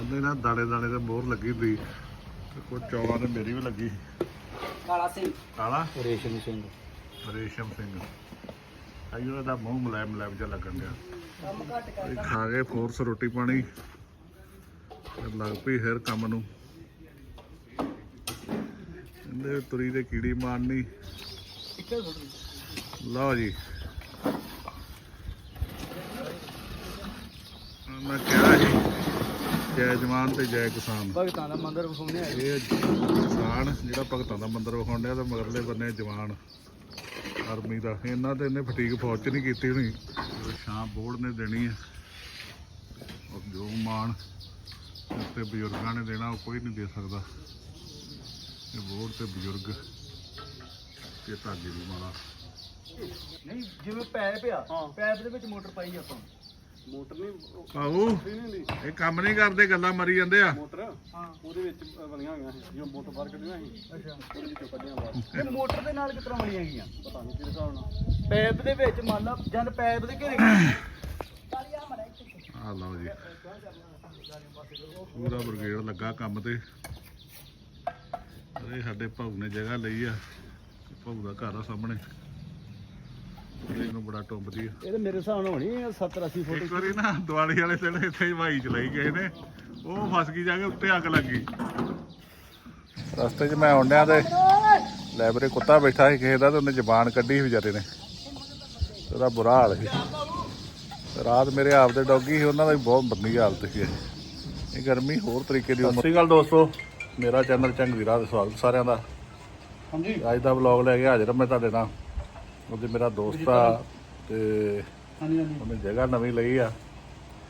ਕਹਿੰਦੇ ਨਾ ਦਾਣੇ ਦਾਣੇ ਤੇ ਮੋਹਰ ਲੱਗੀ ਹੁੰਦੀ। ਤੇ ਕੋਈ ਚੌਲਾਂ ਤੇ ਮੇਰੀ ਵੀ ਲੱਗੀ। ਕਾਲਾ ਸਿੰਘ। ਕਾਲਾ? ਰੇਸ਼ਮ ਸਿੰਘ। ਰੇਸ਼ਮ ਸਿੰਘ। ਆਇਓ ਦਾ ਮੂੰਹ ਮਲਾਇਮ ਮਲਾਇਮ ਜਿਹਾ ਲੱਗਣ ਡਿਆ। ਕੰਮ ਘੱਟ ਇਹ ਖਾ ਕੇ ਫੋਰਸ ਰੋਟੀ ਪਾਣੀ। ਤੇ ਲੱਗ ਪਈ ਫਿਰ ਕੰਮ ਨੂੰ। ਇਹਦੇ ਤੁਰੀ ਤੇ ਕੀੜੀ ਮਾਰਨੀ। ਲਓ ਜੀ। ਮੈਂ ਜੈ ਜਵਾਨ ਤੇ ਜੈ ਕਿਸਾਨ। ਭਗਤਾਂ ਦਾ ਮੰਦਿਰ ਵਿਖਾਉਣੇ ਆਏ ਇਹ ਕਿਸਾਨ ਜਿਹੜਾ ਭਗਤਾਂ ਦਾ ਮੰਦਿਰ ਵਿਖਾਉਣ ਡਿਆ ਤੇ ਮਗਰਲੇ ਬੰਨੇ ਜਵਾਨ ਆਰਮੀ ਦਾ। ਇਹਨਾਂ ਤੇ ਇਹਨੇ ਫਟੀਕ ਫੌਜ ਚ ਨਹੀਂ ਕੀਤੀ ਹੋਣੀ। ਸ਼ਾਮ ਬੋਰਡ ਨੇ ਦੇਣੀ ਹੈ ਔਰ ਜੋ ਮਾਣ ਤੇ ਬਜ਼ੁਰਗਾਂ ਨੇ ਦੇਣਾ ਉਹ ਕੋਈ ਨਹੀਂ ਦੇ ਸਕਦਾ। ਇਹ ਬੋਰਡ ਤੇ ਬਜ਼ੁਰਗ ਤੇ ਧਾਗੇ ਦੀ ਮਾਲਾ ਨਹੀਂ ਜਿਵੇਂ ਪੈਪ ਆ ਪੈਪ ਦੇ ਵਿੱਚ ਮੋਟਰ ਪਾਈ ਆਪਾਂ। ਮੋਟਰ ਨਹੀਂ ਆਹੋ। ਇਹ ਕੰਮ ਨਹੀਂ ਕਰਦੇ ਗੱਲਾਂ ਮਰੀ ਜਾਂਦੇ ਆ। ਮੋਟਰ ਹਾਂ। ਉਹਦੇ ਵਿੱਚ ਬਣੀਆਂ ਹੋਈਆਂ ਸੀ ਜੋ ਮੋਟਰ ਬਾਹਰ ਕੱਢੀਆਂ ਸੀ ਅੱਛਾ। ਉਹਦੇ ਵਿੱਚੋਂ ਕੱਢੀਆਂ ਬਾਹਰ। ਇਹ ਮੋਟਰ ਦੇ ਨਾਲ ਕਿਸ ਤਰ੍ਹਾਂ ਬਣੀਆਂ ਗਈਆਂ? ਪਤਾ ਨਹੀਂ ਕਿਹਦੇ ਹਿਸਾਬ ਨਾਲ। ਪੈਪ ਦੇ ਵਿੱਚ ਮੰਨ ਲਾ ਜਦ ਪੈਪ ਦੇ ਘੇਰੇ ਆ ਲਓ ਜੀ। ਪੂਰਾ ਬ੍ਰਿਗੇਡ ਲੱਗਾ ਕੰਮ ਤੇ। ਅਰੇ ਸਾਡੇ ਭਾਊ ਨੇ ਜਗ੍ਹਾ ਲਈ ਆ। ਭਾਊ ਦਾ ਘਰ ਆ ਸਾਹਮਣੇ। ਤੇ ਇਹਨੂੰ ਬੜਾ ਟੁੰਬਦੀ ਆ। ਇਹ ਤਾਂ ਮੇਰੇ ਹਿਸਾਬ ਨਾਲ ਹੋਣੀ 70 80 ਫੁੱਟ ਇੱਕ ਵਾਰੀ ਨਾ ਦਿਵਾਲੀ ਵਾਲੇ ਦਿਨ ਇੱਥੇ ਹੀ ਹਵਾਈ ਚਲਾਈ ਗਏ ਨੇ। ਉਹ ਫਸ ਗਈ ਜਾ ਕੇ ਉੱਤੇ ਅੱਗ ਲੱਗੀ ਰਸਤੇ 'ਚ ਮੈਂ ਆਉਂਦਿਆਂ ਤੇ ਲੈਬਰੇ ਕੁੱਤਾ ਬੈਠਾ ਸੀ ਕਿਸੇ ਦਾ ਤੇ ਉਹਨੇ ਜ਼ਬਾਨ ਕੱਢੀ ਸੀ ਵਿਚਾਰੇ ਨੇ। ਉਹਦਾ ਬੁਰਾ ਹਾਲ ਸੀ। ਰਾਤ ਮੇਰੇ ਆਪ ਦੇ ਡੌਗੀ ਸੀ ਉਹਨਾਂ ਦਾ ਵੀ ਬਹੁਤ ਬੰਦੀ ਹਾਲਤ ਸੀ ਇਹ। ਗਰਮੀ ਹੋਰ ਤਰੀਕੇ ਦੀ ਸਤਿ ਸ਼੍ਰੀ ਅਕਾਲ ਦੋਸਤੋ। ਮੇਰਾ ਚੈਨਲ ਚੰਗਵੀਰਾ ਦਾ ਸਵਾਗਤ ਸਾਰਿਆਂ ਦਾ। ਹਾਂਜੀ। ਅੱਜ ਦਾ ਵਲੌਗ ਲੈ ਕੇ ਹਾਜ਼ਰ ਹਾਂ ਮੈਂ ਤੁਹਾਡੇ ਨਾਲ। ਉਹਦੇ ਮੇਰਾ ਦੋਸਤ ਆ ਤੇ ਹਾਂਜੀ ਹਾਂਜੀ। ਉਹਨੇ ਜਗ੍ਹਾ ਨਵੀਂ ਲਈ ਆ।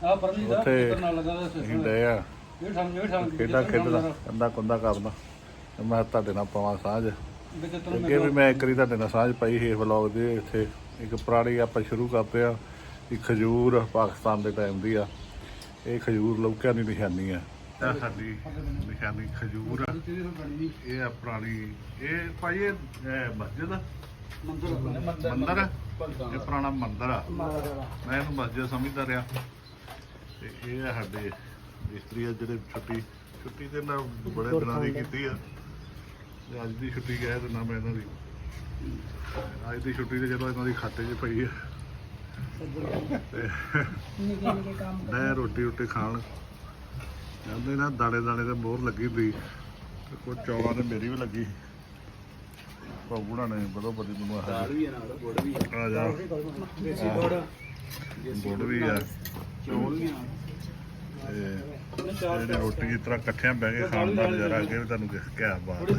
ਆ ਪਰਲੀ ਦਾ ਉੱਥੇ ਨਾਲ ਲੱਗਾ ਦਾ ਅਸੀਂ ਡਏ ਆ। ਇਹ ਠੰਗ ਇਹ ਠੰਗ ਖੇਡਾਂ ਖੇਡਣਾ ਕੰਦਾ ਕੁੰਦਾ ਕਰਨਾ। ਤੇ ਮੈਂ ਤੁਹਾਡੇ ਨਾਲ ਪਾਵਾਂ ਸਾਂਝ। ਵਿੱਚ ਅੱਗੇ ਵੀ ਮੈਂ ਇੱਕ ਵਾਰੀ ਤੁਹਾਡੇ ਨਾਲ ਸਾਂਝ ਪਾਈ ਸੀ ਵਲੌਗ ਦੇ। ਇੱਥੇ ਇੱਕ ਪੁਰਾਣੀ ਆਪਾਂ ਸ਼ੁਰੂ ਕਰਦੇ ਆ। ਕਿ ਖਜੂਰ ਪਾਕਿਸਤਾਨ ਦੇ ਟਾਈਮ ਦੀ ਆ। ਇਹ ਖਜੂਰ ਲੌਕਿਆਂ ਦੀ ਨਿਸ਼ਾਨੀ ਆ। ਇਹ ਸਾਡੀ ਨਿਸ਼ਾਨੀ ਖਜੂਰ ਆ। ਇਹ ਆ ਪੁਰਾਣੀ। ਇਹ ਭਾਈ ਇਹ ਇਹ ਮਸਜਿਦ ਆ। ਮੰਦਰ ਆ? ਇਹ ਪੁਰਾਣਾ ਮੰਦਰ ਆ। ਮੈਂ ਇਹਨੂੰ ਮਸਜਿਦ ਸਮਝਦਾ ਰਿਹਾ। ਤੇ ਇਹ ਆ ਸਾਡੇ ਮਿਸਤਰੀ ਆ ਜਿਹੜੇ ਛੁੱਟੀ। ਛੁੱਟੀ ਤੇ ਨਾ ਬੜੇ ਦਿਨਾਂ ਦੀ ਕੀਤੀ ਆ। ਤੇ ਅੱਜ ਦੀ ਛੁੱਟੀ ਕਹਿ ਦਿੰਦਾ ਮੈਂ ਇਹਨਾਂ ਦੀ। ਅੱਜ ਦੀ ਛੁੱਟੀ ਤੇ ਜਦੋਂ ਇਹਨਾਂ ਦੀ ਖਾਤੇ 'ਚ ਪਈ ਆ। ਤੇ ਮੈਂ ਰੋਟੀ ਰੋਟੀ ਖਾਣ। ਕਹਿੰਦੇ ਨਾ ਦਾਣੇ ਦਾਣੇ ਤੇ ਮੋਹਰ ਲੱਗੀ ਹੁੰਦੀ ਤੇ ਕੋਈ ਚੌਲਾਂ ਤੇ ਮੇਰੀ ਵੀ ਲੱਗੀ। ਬਾਬੂੜਾ ਨੇ ਬਦੋ ਬਦੀ ਮੈਨੂੰ ਆ ਵੀ ਆ ਨਾਲ ਗੁੜ ਵੀ ਆ ਜਾ। ਦੇਸੀ ਗੁੜ। ਗੁੜ ਵੀ ਆ ਚੌਲ ਵੀ ਆ ਜਿਹੜੇ ਰੋਟੀ ਇਸ ਤਰ੍ਹਾਂ ਇਕੱਠਿਆਂ ਬਹਿ ਕੇ ਖਾਣ ਦਾ ਨਜ਼ਾਰਾ ਅੱਗੇ ਵੀ ਤੁਹਾਨੂੰ ਕਿਹਾ ਕਿਆ ਬਾਤ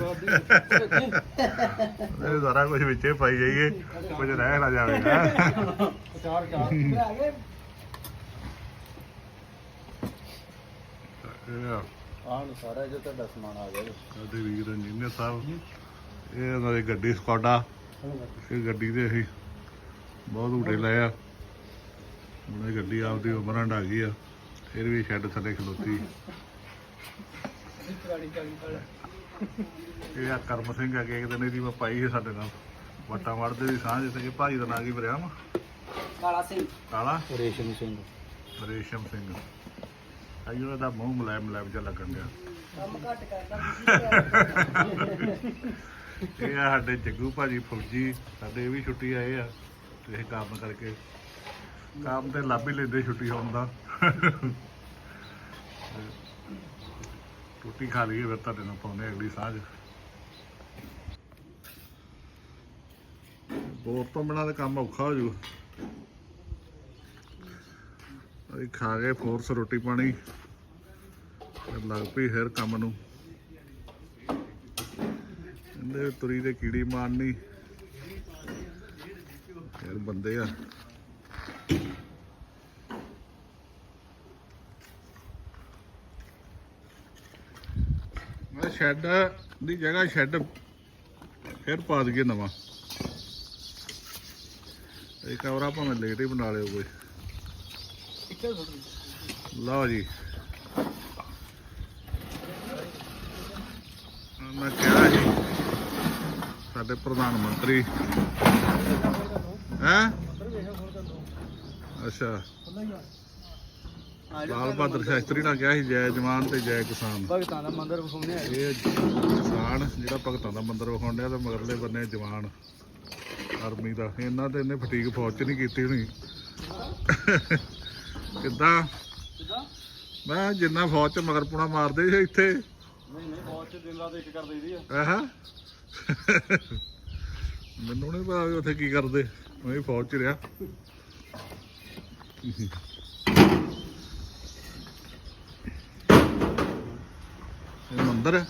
ਇਹ ਸਾਰਾ ਕੁਝ ਵਿੱਚੇ ਪਾਈ ਜਾਈਏ। ਕੁਝ ਰਹਿ ਨਾ ਜਾਵੇ ਹੈਂ। ਚਾਰ ਚਾਰ। ਆਹ ਨੂੰ ਸਾਰਾ ਜੋ ਤੁਹਾਡਾ ਸਮਾਨ ਆ ਗਿਆ। ਸਾਡੇ ਵੀਰ ਇੰਜੀਨੀਅਰ ਸਾਹਿਬ। ਇਹ ਉਹਨਾਂ ਦੀ ਗੱਡੀ ਸਕਾਡਾ। ਇਹ ਗੱਡੀ ਦੇ ਅਸੀਂ ਬਹੁਤ ਊਟੇ ਲਏ ਆ। ਹੁਣ ਇਹ ਗੱਡੀ ਆਪਦੀ ਉਮਰਾਂ ਢਾ ਗਈ ਆ ਫਿਰ ਵੀ ਸ਼ੈੱਡ ਥੱਲੇ ਖਲੋਤੀ। ਇਹ ਆ ਕਰਮ ਸਿੰਘ ਆ ਕੇ ਇੱਕ ਦਿਨ ਇਹਦੀ ਮੈਂ ਪਾਈ ਸੀ ਸਾਡੇ ਨਾਲ। ਵਟਾ ਵੜਦੇ ਦੀ ਸਾਂਝ ਤੇ ਇਹ ਭਾਈ ਦਾ ਨਾਂ ਕੀ ਬਰਿਆ ਵਾ? ਕਾਲਾ ਸਿੰਘ। ਕਾਲਾ? ਰੇਸ਼ਮ ਸਿੰਘ। ਰੇਸ਼ਮ ਸਿੰਘ। ਆਇਓ ਦਾ ਮੂੰਹ ਮਲਾਇਮ ਮਲਾਇਮ ਜਿਹਾ ਲੱਗਣ ਡਿਆ। ਕੰਮ ਘੱਟ ਕਰਦਾ। ਇਹ ਆ ਸਾਡੇ ਜੱਗੂ ਭਾਜੀ ਫੌਜੀ, ਸਾਡੇ ਇਹ ਵੀ ਛੁੱਟੀ ਆਏ ਆ, ਤੇ ਇਹ ਕੰਮ ਕਰਕੇ। ਕੰਮ ਤੇ ਲੱਭ ਹੀ ਲੈਂਦੇ ਛੁੱਟੀ ਹੋਣ ਦਾ। ਰੋਟੀ ਖਾ ਲਈਏ ਫਿਰ ਤੁਹਾਡੇ ਨਾਲ ਪਾਉਂਦੇ ਅਗਲੀ ਸਾਂਝ। ਬੋਰ ਤੋਂ ਬਿਨਾਂ ਤਾਂ ਕੰਮ ਔਖਾ ਹੋ ਜੂ। ਅਸੀਂ ਖਾ ਗਏ ਫੋਰਸ ਰੋਟੀ ਪਾਣੀ। ਲੱਗ ਪਈ ਫਿਰ ਕੰਮ ਨੂੰ। ਇਹਦੇ ਤੁਰੀ ਤੇ ਕੀੜੀ ਮਾਰਨੀ। ਯਾਰ ਬੰਦੇ ਆ। ਮੈਂ ਸ਼ੈੱਡ ਦੀ ਜਗ੍ਹਾ ਸ਼ੈੱਡ ਫਿਰ ਪਾ ਦਈਏ ਨਵਾਂ। ਇਹ ਕਵਰਾ ਭਾਵੇਂ ਲੇਟ ਹੀ ਬਣਾ ਲਿਓ ਕੋਈ। ਲਓ ਜੀ ਮੈਂ ਕਿਹਾ ਸੀ ਸਾਡੇ ਪ੍ਰਧਾਨ ਮੰਤਰੀ। ਹੈ? ਅੱਛਾ। ਲਾਲ ਬਹਾਦਰ ਸ਼ਾਸਤਰੀ ਨਾਲ ਕਿਹਾ ਸੀ ਜੈ ਜਵਾਨ ਤੇ ਜੈ ਕਿਸਾਨ। ਭਗਤਾਂ ਦਾ ਮੰਦਿਰ ਵਿਖਾਉਣੇ ਆ। ਇਹ ਕਿਸਾਨ ਜਿਹੜਾ ਭਗਤਾਂ ਦਾ ਮੰਦਿਰ ਵਿਖਾਉਣ ਡਿਆ ਤੇ ਮਗਰਲੇ ਬੰਨੇ ਜਵਾਨ ਆਰਮੀ ਦਾ। ਇਹਨਾਂ ਤੇ ਇਹਨੇ ਫਟੀਕ ਫੌਜ ਚ ਨਹੀਂ ਕੀਤੀ ਹੋਣੀ। ਕਿੱਦਾਂ? ਕਿਦਾਂ? ਮੈਂ ਜਿੰਨਾ ਫੌਜ ਚ ਮਗਰ ਪੁਣਾ ਮਾਰਦੇ ਸੀ ਇੱਥੇ। ਨਹੀਂ ਨਹੀਂ ਬਹੁਤ ਚ ਦਿਨ ਰਾਤ ਇੱਕ ਕਰ ਦਈਦੀ ਆ। ਆਹਾ ਮੈਨੂੰ ਨਹੀਂ ਪਤਾ ਵੀ ਉੱਥੇ ਕੀ ਕਰਦੇ। ਮੈਂ ਫੌਜ ਚ ਰਿਹਾ। ਇਹ ਮੰਦਿਰ ਹੈ।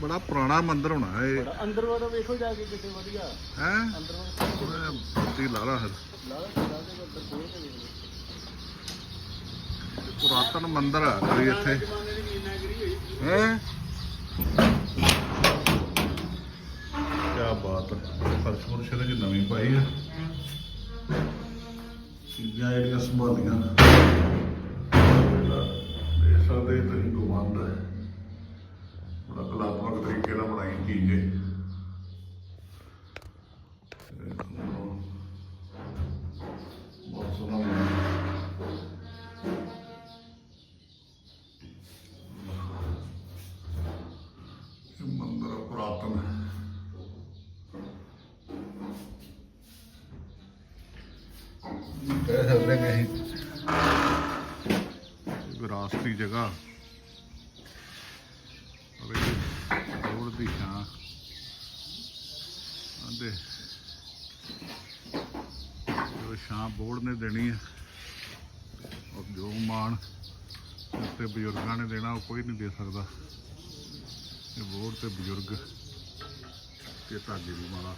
ਬੜਾ ਪੁਰਾਣਾ ਮੰਦਿਰ ਹੋਣਾ ਇਹ। ਅੰਦਰ ਵਾਲਾ ਵੇਖੋ ਜਾ ਕੇ ਕਿਤੇ ਵਧੀਆ। ਹੈ? ਅੰਦਰ ਵਾਲਾ ਬੱਤੀ ਲਾ ਲਾ ਲਓ ਪੁਰਾਤਨ ਮੰਦਿਰ ਆ ਕੋਈ ਇੱਥੇ। ਹੈ? ਕੀ ਬਾਤ ਹੈ ਫਰਸ਼ ਫੁਰਸ਼ ਨਵੀਂ ਪਾਈ ਆ। ਚੀਜ਼ਾਂ ਜਿਹੜੀਆਂ ਸੰਭਾਲੀਆਂ ਇਹ ਸਾਡੇ ਤੁਸੀਂ ਗੁਮਾਨ ਹੈ। ਬੜਾ ਕਲਾਤਮਕ ਤਰੀਕੇ ਨਾਲ ਬਣਾਈ ਚੀਜ਼ ਹੈ। ਕਹਿ ਸਕਦੇ ਹਾਂ ਅਸੀਂ ਵਿਰਾਸਤੀ ਜਗ੍ਹਾ। ਔਰ ਰੋਡ ਦੀ ਛਾਂ ਆਂਦੇ। ਜੋ ਛਾਂ ਬੋਰਡ ਨੇ ਦੇਣੀ ਹੈ ਔਰ ਜੋ ਮਾਣ ਤੇ ਬਜ਼ੁਰਗਾਂ ਨੇ ਦੇਣਾ, ਉਹ ਕੋਈ ਨਹੀਂ ਦੇ ਸਕਦਾ। ਇਹ ਬੋਰਡ ਤੇ ਬਜ਼ੁਰਗ ਤੇ ਧਾਗੇ ਦੀ ਮਾਲਾ।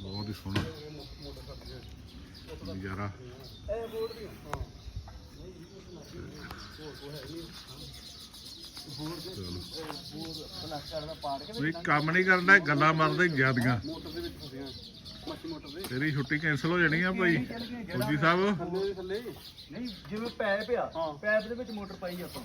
ਬਹੁਤ ਹੀ ਸੋਹਣਾ। ਨਜ਼ਾਰਾ ਇਹ ਬੋਰਡ ਹਾਂ ਵੀ ਕੰਮ ਨਹੀਂ ਕਰਨਾ ਗੱਲਾਂ ਮਾਰਦੇ ਜਿਆਦੀਆਂ ਤੇਰੀ ਛੁੱਟੀ ਕੈਨਸਲ ਹੋ ਜਾਣੀ ਆ ਭਾਈ। ਫੌਜੀ ਸਾਹਿਬ। ਨਹੀਂ ਜਿਵੇਂ ਪੈਪ ਆ ਪੈਪ ਦੇ ਵਿੱਚ ਮੋਟਰ ਪਾਈ ਆਪਾਂ।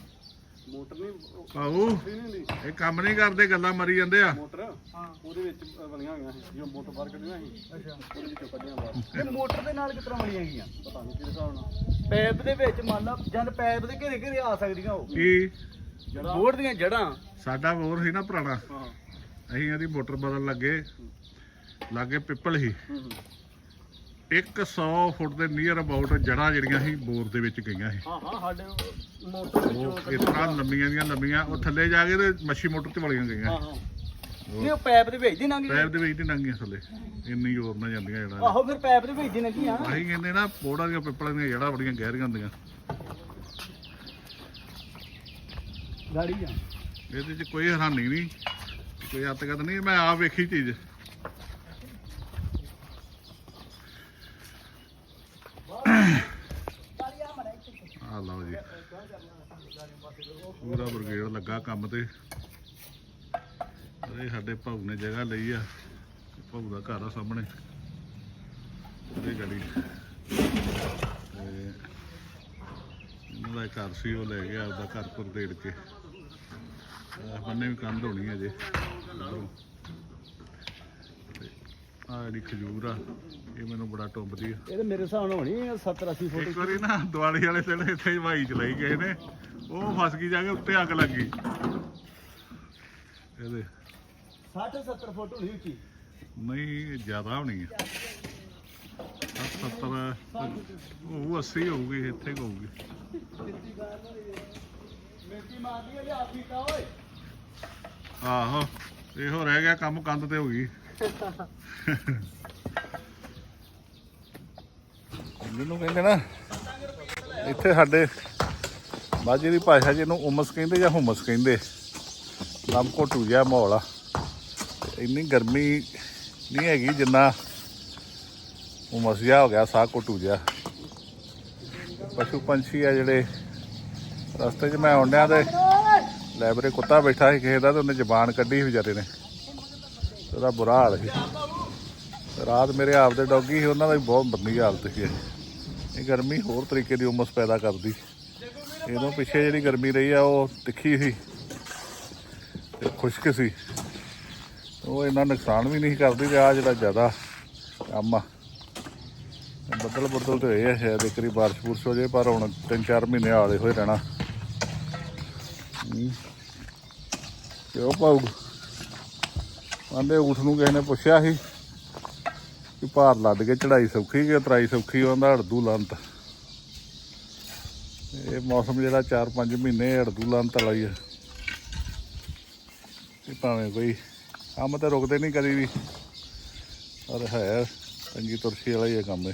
ਮੋਟਰ ਨਹੀਂ ਇਹ ਕੰਮ ਨਹੀਂ ਕਰਦੇ ਗੱਲਾਂ ਮਰੀ ਜਾਂਦੇ ਆ। ਮੋਟਰ ਹਾਂ ਉਹਦੇ ਵਿੱਚ ਬਣੀਆਂ ਹੋਈਆਂ ਸੀ ਜੋ ਮੋਟਰ ਬਾਹਰ ਕੱਢੀਆਂ ਸੀ ਅੱਛਾ। ਉਹਦੇ ਵਿੱਚੋਂ ਕੱਢੀਆਂ ਬਾਹਰ। ਇਹ ਮੋਟਰ ਦੇ ਨਾਲ ਕਿਸ ਤਰ੍ਹਾਂ ਬਣੀਆਂ ਗਈਆਂ? ਪਤਾ ਨਹੀਂ ਕਿਹਦੇ ਹਿਸਾਬ ਨਾਲ। ਪੈਪ ਦੇ ਵਿੱਚ ਮੰਨ ਲਾ ਜਦ ਪੈਪ ਦੇ ਘੇਰੇ ਘੇਰੇ ਆ ਸਕਦੀਆਂ ਉਹ। ਕੀ? ਬੋਰਡ ਦੀਆਂ ਜੜਾਂ ਸਾਡਾ ਬੋਰ ਸੀ ਨਾ ਪੁਰਾਣਾ। ਹਾਂ। ਅਸੀਂ ਇਹਦੀ ਮੋਟਰ ਬਦਲਣ ਲੱਗੇ। ਲਾਗੇ ਪਿੱਪਲ ਸੀ। 100 ਫੁੱਟ ਦੇ ਨੀਅਰ ਅਬਾਊਟ ਜੜਾਂ ਜਿਹੜੀਆਂ ਸੀ ਬੋਰ ਦੇ ਵਿੱਚ ਗਈਆਂ ਸੀ। ਹਾਂ ਹਾਂ ਸਾਡੇ ਮੋਟਰ ਉਹ ਇਸ ਤਰ੍ਹਾਂ ਲੰਮੀਆਂ ਦੀਆਂ ਲੰਮੀਆਂ ਉਹ ਥੱਲੇ ਜਾ ਕੇ ਤੇ ਮੱਛੀ ਮੋਟਰ ਤੇ ਵਲੀਆਂ ਗਈਆਂ। ਹਾਂ ਹਾਂ। ਨਹੀਂ ਉਹ ਪੈਪ ਦੇ ਵਿੱਚ ਦੇ ਤੇ ਨੰਗੀਆਂ ਥੱਲੇ। ਇੰਨੀ ਜ਼ੋਰ ਨਾਲ ਜਾਂਦੀਆਂ ਜੜਾਂ ਆਹੋ ਫਿਰ ਪੈਪ ਦੇ ਵਿੱਚ ਦੀ ਲੰਘੀਆਂ। ਅਸੀਂ ਕਹਿੰਦੇ ਨਾ ਬੋੜਾਂ ਦੀਆਂ ਪਿੱਪਲਾਂ ਦੀਆਂ ਜੜਾਂ ਬੜੀਆਂ ਗਹਿਰੀਆਂ ਹੁੰਦੀਆਂ। ਗਾੜੀ ਆ। ਇਹਦੇ 'ਚ ਕੋਈ ਹੈਰਾਨੀ ਨਹੀਂ ਕੋਈ ਹੱਤਗਤ ਨਹੀਂ ਮੈਂ ਆਪ ਵੇਖੀ ਚੀਜ਼ ਆ ਲਓ ਜੀ ਪੂਰਾ ਬ੍ਰਿਗੇਡ ਲੱਗਾ ਕੰਮ ਤੇ। ਇਹ ਸਾਡੇ ਭਾਊ ਨੇ ਜਗ੍ਹਾ ਲਈ ਆ, ਭਾਊ ਦਾ ਘਰ ਆ ਸਾਹਮਣੇ। ਉਹਦੀ ਗਲੀ। ਤੇ ਇਹਨਾਂ ਦਾ ਘਰ ਸੀ, ਉਹ ਲੈ ਗਿਆ ਆਪਦਾ ਘਰ ਪਰ ਦੇੜ ਕੇ। ਬੰਨੇ ਵੀ ਕੰਧ ਹੋਣੀ ਹੈ ਜੇ ਆ ਜਿਹੜੀ ਖਜੂਰ ਆ ਇਹ ਮੈਨੂੰ ਬੜਾ ਟੁੰਬਦੀ ਆ। ਇਹ ਤੇ ਮੇਰੇ ਹਿਸਾਬ ਨਾਲ ਹੋਣੀ 70 80 ਫੁੱਟ ਇੱਕ ਵਾਰੀ ਨਾ ਦਿਵਾਲੀ ਵਾਲੇ ਦਿਨ ਇੱਥੇ ਹਵਾਈ ਚਲਾਈ ਗਏ ਨੇ ਉਹ ਫਸ ਗਈ ਜਾ ਕੇ ਉੱਤੇ ਅੱਗ ਲੱਗ ਗਈ। ਇਹਦੇ 60 70 ਫੁੱਟ ਹੋਣੀ ਉੱਚੀ। ਨਹੀਂ ਜ਼ਿਆਦਾ ਹੋਣੀ ਆ। 70 ਉਹ 80 ਹੋਊਗੀ ਇੱਥੇ ਹੋਊਗੀ। ਮਿੱਟੀ ਮਾਰਦੀ ਹੈ ਲਿਆ ਪੀਤਾ ਓਏ। ਆਹੋ ਇਹੋ ਰਹਿ ਗਿਆ ਕੰਮ ਕੰਧ ਤੇ ਹੋ ਗਈ। ਜਿਹਨੂੰ ਕਹਿੰਦੇ ਨਾ, ਇੱਥੇ ਸਾਡੇ ਮਾਝੇ ਦੀ ਭਾਸ਼ਾ 'ਚ ਇਹਨੂੰ ਉਮਸ ਕਹਿੰਦੇ ਜਾਂ ਹੁਮਸ ਕਹਿੰਦੇ, ਨਮ ਘੋਟੂ ਜਿਹਾ ਮਾਹੌਲ ਆ ਇੰਨੀ ਗਰਮੀ ਨਹੀਂ ਹੈਗੀ ਜਿੰਨਾ ਉਮਸ ਜਿਹਾ ਹੋ ਗਿਆ, ਸਾਹ ਘੋਟੂ ਜਿਹਾ ਪਸ਼ੂ ਪੰਛੀ ਆ ਜਿਹੜੇ, ਰਸਤੇ 'ਚ ਮੈਂ ਆਉਂਦਿਆਂ ਤੇ ਲੈਬਰੇ ਕੁੱਤਾ ਬੈਠਾ ਸੀ, ਕਿਸੇ ਦਾ ਤੇ ਉਹਨੇ ਜ਼ਬਾਨ ਕੱਢੀ ਸੀ ਵਿਚਾਰੇ ਨੇ। ਤੇ ਉਹਦਾ ਬੁਰਾ ਹਾਲ ਸੀ। ਰਾਤ ਮੇਰੇ ਆਪ ਦੇ ਡੌਗੀ ਸੀ, ਉਹਨਾਂ ਦਾ ਵੀ ਬਹੁਤ ਬੰਦੀ ਹਾਲਤ ਸੀ ਇਹ। ਗਰਮੀ ਹੋਰ ਤਰੀਕੇ ਦੀ ਉਮਸ ਪੈਦਾ ਕਰਦੀ। ਇਹਦੋਂ ਪਿੱਛੇ ਜਿਹੜੀ ਗਰਮੀ ਰਹੀ ਆ, ਉਹ ਤਿੱਖੀ ਸੀ ਤੇ ਖੁਸ਼ਕ ਸੀ। ਉਹ ਇੰਨਾ ਨੁਕਸਾਨ ਵੀ ਨਹੀਂ ਕਰਦੀ ਤੇ ਆ ਜਿਹੜਾ ਜ਼ਿਆਦਾ ਕੰਮ ਆ। ਬੱਦਲ ਬੱਦਲ ਤੇ ਹੋਏ ਆ ਸ਼ਾਇਦ ਇੱਕ ਵਾਰੀ ਬਾਰਿਸ਼ ਬੁਰਸ਼ ਹੋ ਜੇ ਪਰ ਹੁਣ 3-4 ਮਹੀਨੇ ਆਲੇ ਹੋਏ ਰਹਿਣਾ। ਕਿਉਂ ਪਾਉ ਆਂਦੇ ਊਠ ਨੂੰ ਕਿਸੇ ਨੇ ਪੁੱਛਿਆ ਸੀ ਕਿ ਭਾਰ ਲੱਦ ਕੇ ਚੜਾਈ ਸੌਖੀ ਕਿ ਉਤਰਾਈ ਸੌਖੀ ਉਹਦਾ ਅੜਦੂ ਲੰਤ। ਇਹ ਮੌਸਮ ਜਿਹੜਾ 4-5 ਮਹੀਨੇ ਅੜਦੂ ਲੰਤ ਵਾਲਾ ਹੀ ਆ। ਇਹ ਭਾਵੇਂ ਕੋਈ ਕੰਮ ਤਾਂ ਰੁਕਦੇ ਨਹੀਂ ਕਦੀ ਵੀ, ਪਰ ਹੈ ਚੰਗੀ ਤੁਰਸ਼ੀ ਵਾਲਾ ਹੀ ਹੈ ਕੰਮ ਇਹ।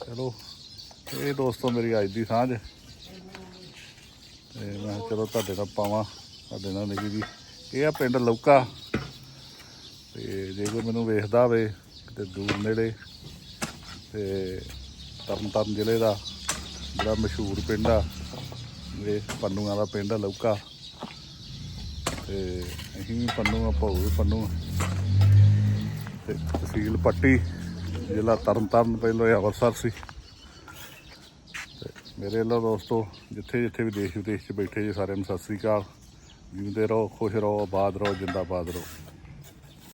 ਚਲੋ, ਇਹ ਦੋਸਤੋ ਮੇਰੀ ਅੱਜ ਦੀ ਸਾਂਝ। ਤੇ ਮੈਂ ਕਿਹਾ ਚਲੋ ਤੁਹਾਡੇ ਨਾਲ ਪਾਵਾਂ, ਤੁਹਾਡੇ ਨਾਲ ਨਿੱਕੀ ਜੀ ਇਹ ਆ ਪਿੰਡ ਲੌਕਾ। ਤੇ ਜੇ ਕੋਈ ਮੈਨੂੰ ਵੇਖਦਾ ਹੋਵੇ ਕਿਤੇ ਦੂਰ ਨੇੜੇ, ਤੇ ਤਰਨਤਾਰਨ ਜ਼ਿਲ੍ਹੇ ਦਾ ਜਿਹੜਾ ਮਸ਼ਹੂਰ ਪਿੰਡ ਆ। ਇਹ ਪੰਨੂਆਂ ਦਾ ਪਿੰਡ ਆ ਲੌਕਾ। ਤੇ ਅਸੀਂ ਵੀ ਪੰਨੂ ਆ ਪੰਨੂ ਆ। ਤੇ ਤਹਿਸੀਲ ਪੱਟੀ, ਜ਼ਿਲ੍ਹਾ ਤਰਨਤਾਰਨ ਪਹਿਲਾਂ ਇਹ ਅੰਮ੍ਰਿਤਸਰ ਸੀ। ਤੇ ਮੇਰੇ ਵੱਲੋਂ ਦੋਸਤੋ ਜਿੱਥੇ ਜਿੱਥੇ ਵੀ ਦੇਸ਼ ਵਿਦੇਸ਼ 'ਚ ਬੈਠੇ ਜੀ ਸਾਰਿਆਂ ਨੂੰ ਸਤਿ ਸ੍ਰੀ ਅਕਾਲ। ਜਿਉਂਦੇ ਰਹੋ ਖੁਸ਼ ਰਹੋ ਆਬਾਦ ਰਹੋ ਜਿੰਦਾਬਾਦ ਰਹੋ।